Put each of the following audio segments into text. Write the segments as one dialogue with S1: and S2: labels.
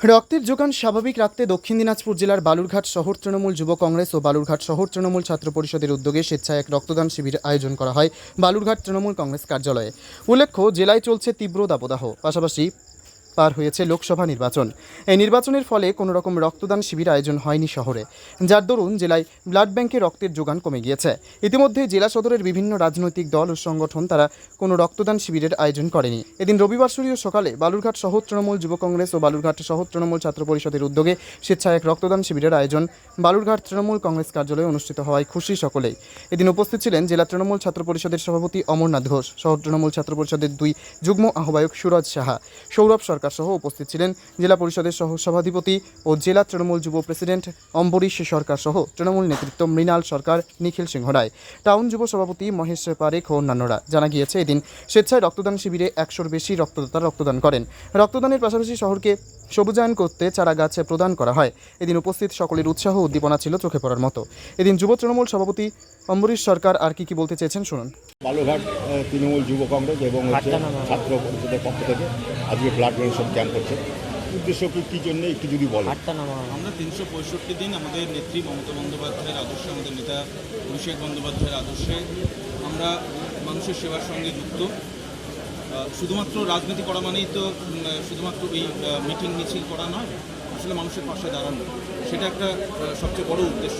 S1: রক্তের যোগান স্বাভাবিক রাখতে দক্ষিণ দিনাজপুর জেলার বালুরঘাট শহর তৃণমূল যুব কংগ্রেস ও বালুরঘাট শহর তৃণমূল ছাত্র পরিষদের উদ্যোগে স্বেচ্ছায় এক রক্তদান শিবির আয়োজন করা হয় বালুরঘাট তৃণমূল কংগ্রেস কার্যালয়ে। উল্লেখ্য, জেলায় চলছে তীব্র দাবদাহ। পাশাপাশি পার হয়েছে লোকসভা নির্বাচন। এই নির্বাচনের ফলে কোনো রকম রক্তদান শিবির আয়োজন হয়নি শহরে। যার দরুন জেলায় ব্লাড ব্যাংকে রক্তের যোগান কমে গিয়েছে। ইতিমধ্যে জেলা সদরের বিভিন্ন রাজনৈতিক দল ও সংগঠন তারা কোনো রক্তদান শিবিরের আয়োজন করেনি। এদিন রবিবার সূর্য সকালে বালুরঘাট শহর তৃণমূল যুব কংগ্রেস ও বালুরঘাট শহর তৃণমূল ছাত্র পরিষদের উদ্যোগে স্বেচ্ছায় এক রক্তদান শিবিরের আয়োজন বালুরঘাট তৃণমূল কংগ্রেস কার্যালয়ে অনুষ্ঠিত হওয়ায় খুশি সকলেই। এদিন উপস্থিত ছিলেন জেলা তৃণমূল ছাত্র পরিষদের সভাপতি অমরনাথ ঘোষ, শহর তৃণমূল ছাত্র পরিষদের দুই যুগ্ম আহ্বায়ক সুরজ সাহা, সৌরভ সরকার সহ উপস্থিত ছিলেন জেলা পরিষদের সহ সভাধিপতি ও জেলা তৃণমূল যুব প্রেসিডেন্ট অম্বরীশ সরকার সহ তৃণমূল নেতৃত্ব মৃণাল সরকার, নিখিল সিংহ রায়, টাউন যুব সভাপতি মহেশ পারেখ ও অন্যান্যরা। জানা গিয়েছে, এদিন স্বেচ্ছায় রক্তদান শিবিরে একশোর বেশি রক্তদাতা রক্তদান করেন। রক্তদানের পাশাপাশি শহরকে সবুজায়ন করতে চারা গাছ প্রদান করা হয়। এদিন উপস্থিত সকলের উৎসাহ উদ্দীপনা ছিল চোখে পড়ার মতো। এদিন যুব তৃণমূল সভাপতি অম্বরীশ সরকার আর কি কি বলতে চেয়েছেন শুনুন।
S2: বালুরঘাট আহ, তৃণমূল যুব কংগ্রেস এবং ছাত্র পরিষদের পক্ষ থেকে আজকে ব্লাড ডোনেশন ক্যাম্প করছে উদ্দেশ্য কি কী জন্য একটু যদি বলেন
S3: আমরা তিনশো পঁয়ষট্টি দিন আমাদের নেত্রী মমতা বন্দ্যোপাধ্যায়ের আদর্শে আমাদের নেতা অভিষেক বন্দ্যোপাধ্যায়ের আদর্শে আমরা মানুষের সেবার সঙ্গে যুক্ত। শুধুমাত্র রাজনীতি করা মানেই তো শুধুমাত্র এই মিটিং মিছিল করা নয়, আসলে মানুষের পাশে দাঁড়ানো, সেটা একটা সবচেয়ে বড় উদ্দেশ্য।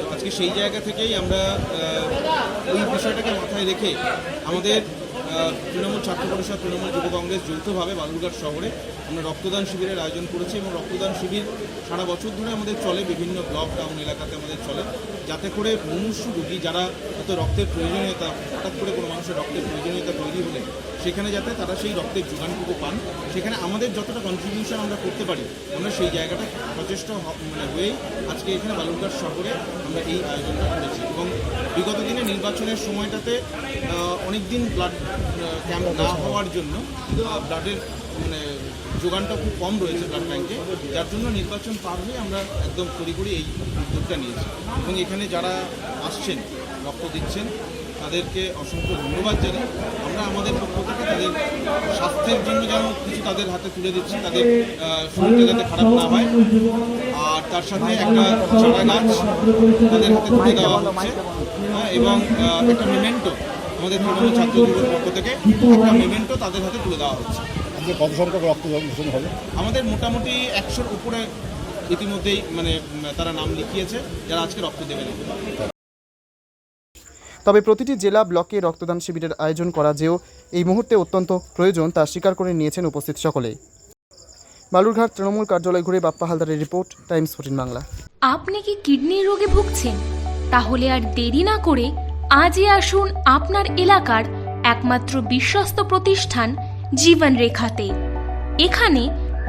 S3: তো আজকে সেই জায়গা থেকেই আমরা ওই বিষয়টাকে মাথায় রেখে আমাদের তৃণমূল ছাত্র পরিষদ, তৃণমূল যুব কংগ্রেস যৌথভাবে বালুরঘাট শহরে আমরা রক্তদান শিবিরের আয়োজন করেছি এবং রক্তদান শিবির সারা বছর ধরে আমাদের চলে, বিভিন্ন ব্লক টাউন এলাকাতে আমাদের চলে, যাতে করে মুমূর্ষু রোগী যারা হয়তো রক্তের প্রয়োজনীয়তা, হঠাৎ করে কোনো মানুষের রক্তের প্রয়োজনীয়তা সেখানে যাতে তারা সেই রক্তের যোগানটুকু পান। সেখানে আমাদের যতটা কন্ট্রিবিউশন আমরা করতে পারি, আমরা সেই জায়গাটা সচেষ্ট মানে হয়েই আজকে এখানে বালুরঘাট শহরে আমরা এই আয়োজনটা করেছি। এবং বিগত দিনে নির্বাচনের সময়টাতে অনেক দিন ব্লাড ক্যাম্প না হওয়ার জন্য ব্লাডের মানে যোগানটা খুব কম রয়েছে ব্লাড ব্যাঙ্কে যার জন্য নির্বাচন পার হয়ে আমরা একদম তড়িঘড়ি এই উদ্যোগটা নিয়েছি। এবং এখানে যারা আসছেন, রক্ত দিচ্ছেন তাদেরকে অসংখ্য ধন্যবাদ জানাই। আমরা আমাদের পক্ষ থেকে তাদের স্বাস্থ্যের জন্য যেন কিছু তাদের হাতে তুলে দিচ্ছি তাদের শরীরটা যাতে খারাপ না হয়। আর তার সাথে একটা চারা গাছ তাদের হাতে তুলে দেওয়া হচ্ছে। হ্যাঁ, এবং একটা মেমেন্টো আমাদের তৃণমূল ছাত্র যুবর পক্ষ থেকে একটা মেমেন্টো তাদের হাতে তুলে দেওয়া হচ্ছে।
S2: আজকে কত সংখ্যক রক্ত হবে?
S3: আমাদের মোটামুটি একশোর উপরে ইতিমধ্যেই মানে তারা নাম লিখিয়েছে যারা আজকে রক্ত দেবেন
S1: তবে প্রতিটি জেলা ব্লকে রক্তদান শিবিরের আয়োজন করা যেও এই মুহূর্তে অত্যন্ত প্রয়োজন তা স্বীকার করে নিয়েছেন উপস্থিত সকলেই বালুরঘাট তৃণমূল কার্যালয় ঘুরে বাপ্পা হালদারের রিপোর্ট, টাইমস ফোর্টিন বাংলা।
S4: আপনি কি কিডনির রোগে ভুগছেন? তাহলে আর দেরি না করে আজই আসুন আপনার এলাকার একমাত্র বিশ্বস্ত প্রতিষ্ঠান জীবন রেখাতে। এখানে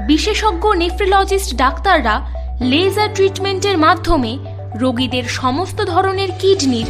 S4: বিশেষজ্ঞ নেফ্রোলজিস্ট ডাক্তাররা লেজার ট্রিটমেন্টের মাধ্যমে রোগীদের সমস্ত ধরনের কিডনির